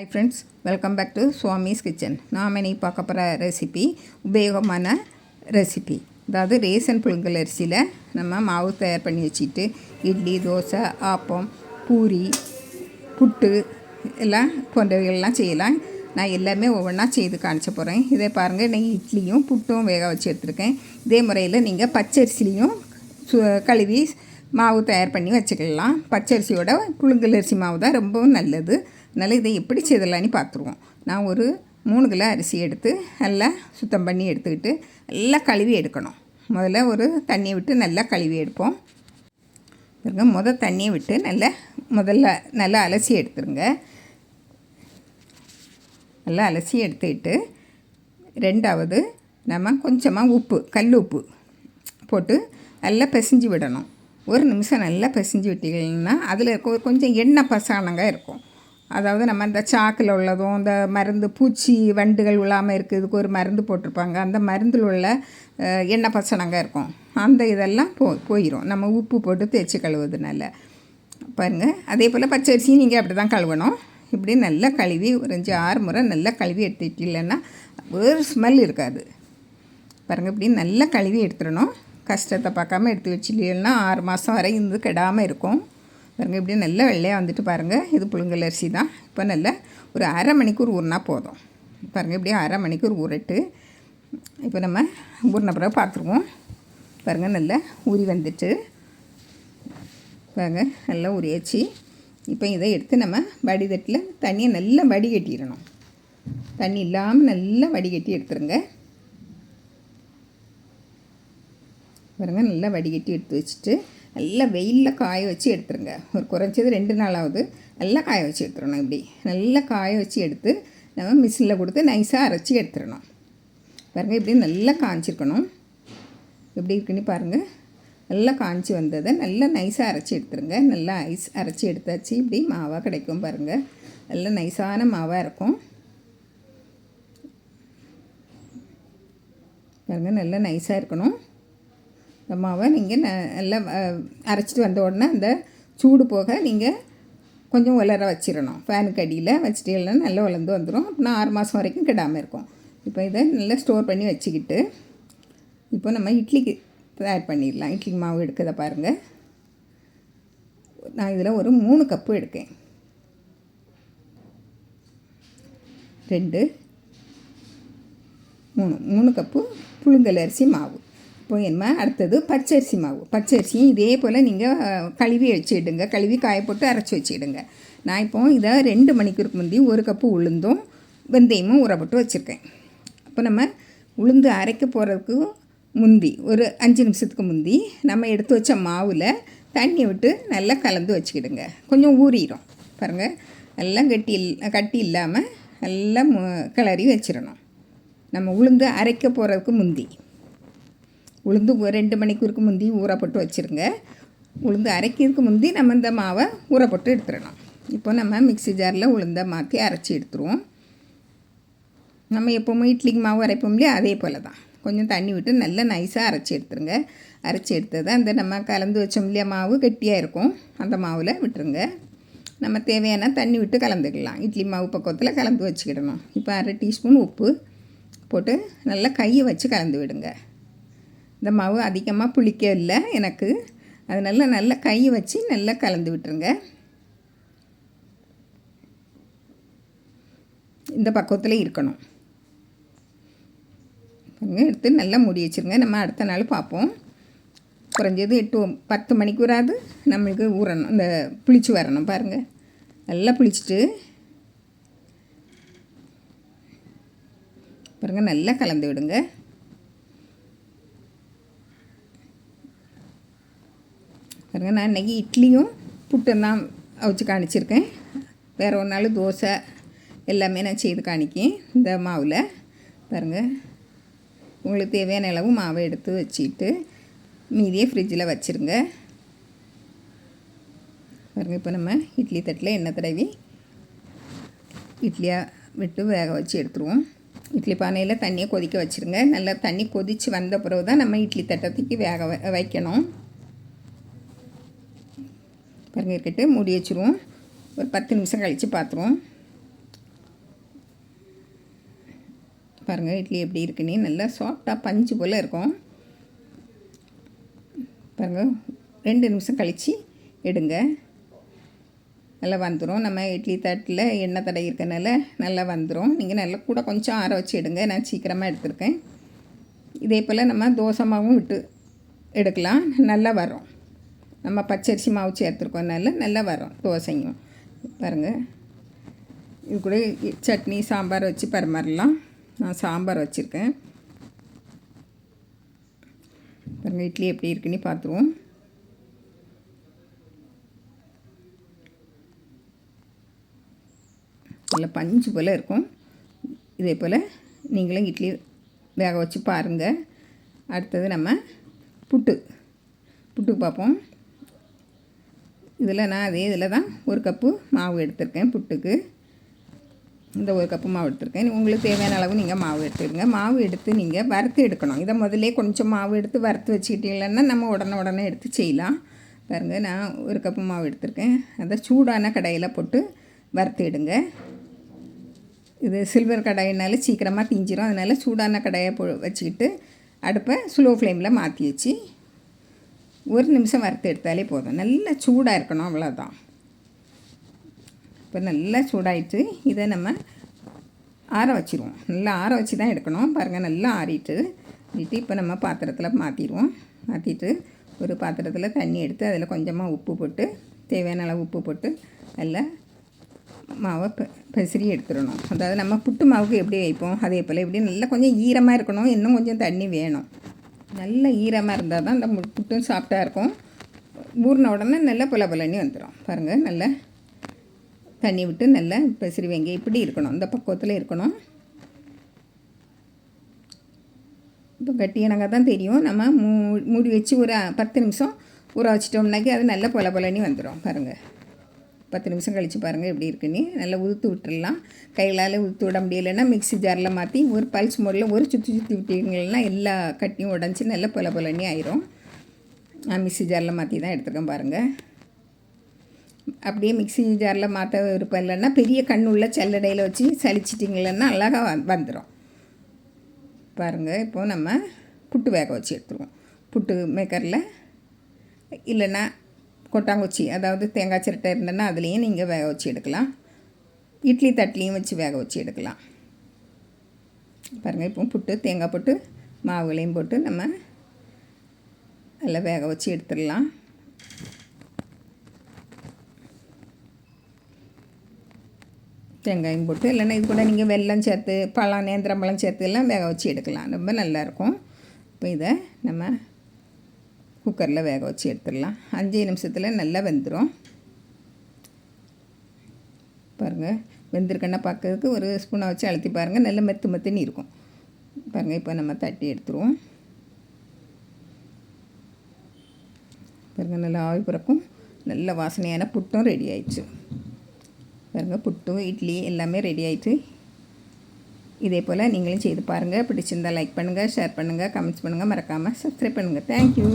Hi friends welcome back to Swami's kitchen நாம் இன்னைக்கு பார்க்க போகிற ரெசிபி உபயோகமான ரெசிபி அதாவது ரேசன் புழுங்கல் அரிசியில் நம்ம மாவு தயார் பண்ணி வச்சுட்டு இட்லி தோசை ஆப்பம் பூரி புட்டு எல்லாம் போன்றவைகள்லாம் செய்யலாம். நான் எல்லாமே ஒவ்வொன்றா செய்து காமிச்ச போகிறேன் இதை பாருங்கள் இன்றைக்கி இட்லியும் புட்டும் வேக வச்சு எடுத்துருக்கேன். இதே முறையில் நீங்கள் பச்சரிசிலையும் சு கழுவி மாவு தயார் பண்ணி வச்சுக்கலாம். பச்சரிசியோட புழுங்கல் அரிசி மாவு தான் ரொம்பவும் நல்லது. அதனால் இதை எப்படி செய்தலான்னு பார்த்துருவோம். நான் ஒரு மூணு கிலோ அரிசி எடுத்து நல்லா சுத்தம் பண்ணி எடுத்துக்கிட்டு நல்லா கழுவி எடுக்கணும். முதல்ல ஒரு தண்ணியை விட்டு நல்லா கழுவி எடுப்போம். பாருங்க முதல் தண்ணியை விட்டு நல்லா முதல்ல நல்லா அலசி எடுத்துருங்க. நல்லா அலசி எடுத்துக்கிட்டு ரெண்டாவது நம்ம கொஞ்சமாக உப்பு கல் உப்பு போட்டு நல்லா பிசைஞ்சு விடணும். ஒரு நிமிஷம் நல்லா பிசைஞ்சு விட்டீங்கன்னா அதில் இருக்க கொஞ்சம் எண்ணெய் பசானங்க இருக்கும். அதாவது நம்ம இந்த சாக்கில் உள்ளதும் இந்த மருந்து பூச்சி வண்டுகள் விழாமல் இருக்கிறதுக்கு ஒரு மருந்து போட்டிருப்பாங்க. அந்த மருந்தில் உள்ள எண்ணெய் பசனங்க இருக்கும். அந்த இதெல்லாம் போ போயிடும் நம்ம உப்பு போட்டு தேய்ச்சி கழுவுறதுனால பாருங்கள் அதே போல் பச்சரிசியும் நீங்கள் அப்படி தான் கழுவணும். இப்படி நல்லா கழுவி ஒரு அஞ்சு ஆறு முறை நல்லா கழுவி எடுத்துக்கிட்டீங்கன்னா ஒரு ஸ்மெல் இருக்காது. பாருங்கள் இப்படி நல்லா கழுவி எடுத்துடணும். கஷ்டத்தை பார்க்காம எடுத்து வச்சுட்டீங்கன்னா ஆறு மாதம் வரை இருந்து கெடாமல் இருக்கும். பாருங்கள் இப்படி நல்லா வெள்ளையாக வந்துட்டு பாருங்கள் இது புழுங்கல் அரிசி தான். இப்போ நல்ல ஒரு அரை மணிக்கூர் ஊறினா போதும். பாருங்கள் இப்படியே அரை மணிக்கூர் ஊறிட்டு இப்போ நம்ம ஊறின பிறகு பார்த்துருவோம். பாருங்கள் நல்லா ஊறி வந்துட்டு பாருங்கள் நல்லா உரியாச்சு இப்போ இதை எடுத்து நம்ம வடிதட்டில் தண்ணியை நல்லா வடிகட்டிடணும். தண்ணி இல்லாமல் நல்லா வடிகட்டி எடுத்துருங்க. பாருங்க நல்லா வடிகட்டி எடுத்து வச்சுட்டு நல்லா வெயிலில் காய வச்சு எடுத்துருங்க. ஒரு குறைஞ்சது ரெண்டு நாளாவது நல்லா காய வச்சு எடுத்துடணும் இப்படி. நல்லா காய வச்சு எடுத்து நம்ம மிஷினில் கொடுத்து நைஸாக அரைச்சி எடுத்துடணும் பாருங்கள் இப்படி நல்லா காய்ச்சிருக்கணும் எப்படி இருக்குன்னு பாருங்கள் நல்லா காய்ச்சி வந்ததை நல்லா நைஸாக அரைச்சி எடுத்துருங்க. நல்லா ஐஸ் அரைச்சி எடுத்தாச்சு. இப்படி மாவாக கிடைக்கும் பாருங்கள் நல்லா நைஸான மாவாக இருக்கும். பாருங்கள் நல்லா நைஸாக இருக்கணும். இந்த மாவை நீங்கள் நல்லா அரைச்சிட்டு வந்த உடனே அந்த சூடு போக நீங்கள் கொஞ்சம் உலர வச்சிடணும் ஃபேனுக்கு அடியில் வச்சிட்டீங்கன்னா நல்லா வளர்ந்து வந்துடும் அப்படின்னா ஆறு மாதம் வரைக்கும் கெடாமல் இருக்கும். இப்போ இதை நல்லா ஸ்டோர் பண்ணி வச்சுக்கிட்டு இப்போ நம்ம இட்லிக்கு தயார் பண்ணிடலாம். இட்லி மாவு எடுக்கிறத பாருங்கள் நான் இதில் ஒரு மூணு கப்பு எடுக்கேன். ரெண்டு மூணு மூணு கப்பு புழுங்கல் அரிசி மாவு. இப்போ என்ன அடுத்தது பச்சரிசி மாவு. பச்சரிசியும் இதே போல் நீங்கள் கழுவி வச்சுடுங்க கழுவி காய போட்டு அரைச்சி வச்சுடுங்க. நான் இப்போ இதை ரெண்டு மணிக்கூருக்கு முந்தி ஒரு கப்பு உளுந்தும் வெந்தயமும் ஊற போட்டு வச்சுருக்கேன். அப்போ நம்ம உளுந்து அரைக்க போகிறதுக்கு முந்தி ஒரு அஞ்சு நிமிஷத்துக்கு முந்தி நம்ம எடுத்து வச்ச மாவில் தண்ணி விட்டு நல்லா கலந்து வச்சுக்கிடுங்க. கொஞ்சம் ஊறிடும் பாருங்கள் எல்லாம் கட்டி இல் கட்டி இல்லாமல் நல்லா மு- கிளறி வச்சிடணும். நம்ம உளுந்து அரைக்க போகிறதுக்கு முந்தி. உளுந்து ரெண்டு மணிக்கூருக்கு முந்தி ஊறப்பட்டு வச்சுருங்க. உளுந்து அரைக்கிறதுக்கு முந்தி நம்ம இந்த மாவை ஊறப்பட்டு எடுத்துடலாம். எடுத்துடணும் இப்போ நம்ம மிக்ஸி ஜாரில் உளுந்தை மாற்றி அரைச்சி எடுத்துருவோம். நம்ம எப்போவுமே இட்லிக்கு மாவு அரைப்போம் இல்லையா? அதே போல் தான் கொஞ்சம் தண்ணி விட்டு நல்லா நைஸாக அரைச்சி எடுத்துருங்க. அரைச்சி எடுத்ததை அந்த நம்ம கலந்து வச்சோம் இல்லையா? மாவு கெட்டியாக இருக்கும். அந்த மாவில் விட்டுருங்க. நம்ம தேவையான தண்ணி விட்டு கலந்துக்கலாம். இட்லி மாவு பக்கத்தில் கலந்து வச்சுக்கிடணும். இப்போ அரை டீஸ்பூன் உப்பு போட்டு நல்லா கையை வச்சு கலந்து விடுங்க. இந்த மாவு அதிகமாக புளிக்க இல்லை எனக்கு. அதனால் நல்லா கையை வச்சு நல்லா கலந்து விட்டுருங்க. இந்த பக்குவத்தில் இருக்கணும். எடுத்து நல்லா மூடி வச்சுருங்க. நம்ம அடுத்த நாள் பார்ப்போம். குறைஞ்சது எட்டு பத்து மணிக்கு வராது. நம்மளுக்கு ஊறணும். இந்த புளிச்சு வரணும் பாருங்கள் நல்லா புளிச்சிட்டு. பாருங்கள் நல்லா கலந்து விடுங்க. பாருங்கள் நான் இன்றைக்கி இட்லியும் புட்டும் தான் அவிச்சு காணிச்சிருக்கேன். வேறு ஒரு நாள் தோசை எல்லாமே நான் செய்து காணிக்கேன். இந்த மாவில். பாருங்கள் உங்களுக்கு தேவையான அளவு மாவை எடுத்து வச்சுட்டு மீதியை ஃப்ரிட்ஜில் வச்சுருங்க. பாருங்கள் இப்போ நம்ம இட்லி தட்டில் எண்ணெய் தடவி இட்லியாக விட்டு வேக வச்சு எடுத்துருவோம். இட்லி பானையில் தண்ணியை கொதிக்க வச்சுருங்க. நல்லா தண்ணி கொதித்து வந்த பிறகு தான் நம்ம இட்லி தட்டத்துக்கு வேக வ- வைக்கணும். பாருங்கள் இருக்கட்டு மூடி வச்சுருவோம். ஒரு பத்து நிமிஷம் கழித்து பார்த்துருவோம் பாருங்கள் இட்லி எப்படி இருக்குன்னு. நல்லா சாஃப்டாக பஞ்சு போல் இருக்கும். பாருங்கள் ரெண்டு நிமிஷம் கழித்து எடுங்க. நல்லா வந்துடும் நம்ம இட்லி தட்டில் எண்ணெய் தடை இருக்கனால நல்லா வந்துடும் நீங்கள் நல்லா கூட கொஞ்சம் ஆற வச்சு எடுங்க. நான் சீக்கிரமாக எடுத்திருக்கேன். இதே போல் நம்ம தோசமாகவும் விட்டு எடுக்கலாம். நல்லா வரும். நம்ம பச்சரிசி மாவு சேர்த்துருக்கோம்னால நல்லா வரும். தோசையும். பாருங்கள் இது கூட சட்னி சாம்பார் வச்சு பரிமாறலாம். நான் சாம்பார் வச்சுருக்கேன். பாருங்கள் இட்லி எப்படி இருக்குன்னு பார்த்துருவோம். நல்ல பஞ்சு போல் இருக்கும். இதே போல் நீங்களும் இட்லி வேக வச்சு பாருங்கள் அடுத்தது நம்ம புட்டு. புட்டுக்கு பார்ப்போம். இதில் நான் அதே இதில் தான் ஒரு கப்பு மாவு எடுத்திருக்கேன் புட்டுக்கு. இந்த ஒரு கப்பு மாவு எடுத்திருக்கேன். உங்களுக்கு தேவையான அளவு நீங்கள் மாவு எடுத்துருங்க மாவு எடுத்து நீங்கள் வறுத்து எடுக்கணும். இதை முதல்ல கொஞ்சம் மாவு எடுத்து வறுத்து வச்சுக்கிட்டீங்களன்னா நம்ம உடனே உடனே எடுத்து செய்யலாம். பாருங்கள் நான் ஒரு கப்பு மாவு எடுத்திருக்கேன். அதை சூடான கடையில் போட்டு வறுத்து எடுங்க. இது சில்வர் கடாயினால சீக்கிரமாக தீஞ்சிரும். அதனால் சூடான கடையை போ வச்சுக்கிட்டு அடுப்பை ஸ்லோ ஃப்ளேமில் மாற்றி வச்சு ஒரு நிமிஷம் வறுத்து எடுத்தாலே போதும். நல்லா சூடாக இருக்கணும் அவ்வளோதான் இப்போ நல்லா சூடாயிட்டு இதை நம்ம ஆற வச்சிருவோம். நல்லா ஆற வச்சு தான் எடுக்கணும். பாருங்கள் நல்லா ஆறிட்டு ஆறிட்டு இப்போ நம்ம பாத்திரத்தில் மாற்றிடுவோம் மாற்றிட்டு ஒரு பாத்திரத்தில் தண்ணி எடுத்து அதில் கொஞ்சமாக உப்பு போட்டு தேவையான அளவு உப்பு போட்டு நல்லா மாவை பெ பெசரி எடுத்துடணும். அதாவது நம்ம புட்டு மாவுக்கு எப்படி வைப்போம்? அதே போல் எப்படி நல்லா கொஞ்சம் ஈரமாக இருக்கணும். இன்னும் கொஞ்சம் தண்ணி வேணும். நல்ல ஈரமாக இருந்தால் தான் அந்த புட்டும் சாஃப்டாக இருக்கும். ஊறின உடனே நல்லா புல புலன்னு வந்துடும் பாருங்கள் நல்லா தண்ணி விட்டு நல்லா பெசிறுவீங்க இப்படி இருக்கணும். இந்த பக்குவத்தில் இருக்கணும். இப்போ கட்டியனங்க தான் தெரியும். நம்ம மூ மூடி வச்சு ஒரு பத்து நிமிஷம் ஊற வச்சிட்டோம்னாக்கி அது நல்ல பொல பொலன்னு வந்துடும் பாருங்கள் பத்து நிமிஷம் கழித்து பாருங்கள் எப்படி இருக்குன்னு. நல்லா உதுத்து விட்டுடலாம் கைகளால் உதுத்து விட முடியலைன்னா மிக்ஸி ஜாரில் மாற்றி ஒரு பல்ஸ் முறையில் ஒரு சுற்றி சுற்றி விட்டீங்கன்னா எல்லா கட்டியும் உடஞ்சி நல்லா பொல பொலன்னு ஆயிரும். நான் மிக்ஸி ஜாரில் மாற்றி தான் எடுத்துருக்கேன் பாருங்கள் அப்படியே மிக்ஸி ஜாரில் மாற்ற விருப்பம் இல்லைன்னா பெரிய கண்ணுள்ள செல்லடையில் வச்சு சலிச்சிட்டிங்களன்னா அழகாக வந் வந்துடும் பாருங்கள் இப்போது நம்ம புட்டு வேக வச்சு எடுத்துருவோம். புட்டு மேக்கரில் இல்லைன்னா கொட்டாங்குச்சி அதாவது தேங்காய் சிரட்டை இருந்ததுன்னா அதுலேயும் நீங்கள் வேக வச்சு எடுக்கலாம். இட்லி தட்டிலையும் வச்சு வேக வச்சு எடுக்கலாம். பாருங்கள் இப்போ புட்டு தேங்காய் போட்டு மாவுகளையும் போட்டு நம்ம நல்லா வேக வச்சு எடுத்துடலாம். தேங்காயும் போட்டு இல்லைன்னா இது கூட நீங்கள் வெல்லம் சேர்த்து பழம் நேந்திரம்பழம் சேர்த்து எல்லாம் வேக வச்சு எடுக்கலாம். ரொம்ப நல்லாயிருக்கும் இப்போ இதை நம்ம குக்கரில் வேக வச்சு எடுத்துடலாம். அஞ்சு நிமிஷத்தில் நல்லா வெந்துடும் பாருங்கள் வெந்திருக்கன்னா பார்க்கறதுக்கு ஒரு ஸ்பூனை வச்சு அழுத்தி பாருங்கள் நல்லா மெத்து மெத்துன்னு இருக்கும். பாருங்கள் இப்போ நம்ம தட்டி எடுத்துருவோம். பாருங்கள் நல்லா ஆவி பிறக்கும். நல்ல வாசனையான புட்டும் ரெடி ஆயிடுச்சு. பாருங்கள் புட்டும் இட்லி எல்லாமே ரெடி ஆயிடுச்சு இதே போல் நீங்களும் செய்து பாருங்கள் பிடிச்சிருந்தால் லைக் பண்ணுங்கள் ஷேர் பண்ணுங்கள் கமெண்ட்ஸ் பண்ணுங்கள் மறக்காமல் சப்ஸ்கிரைப் பண்ணுங்கள் தேங்க்யூ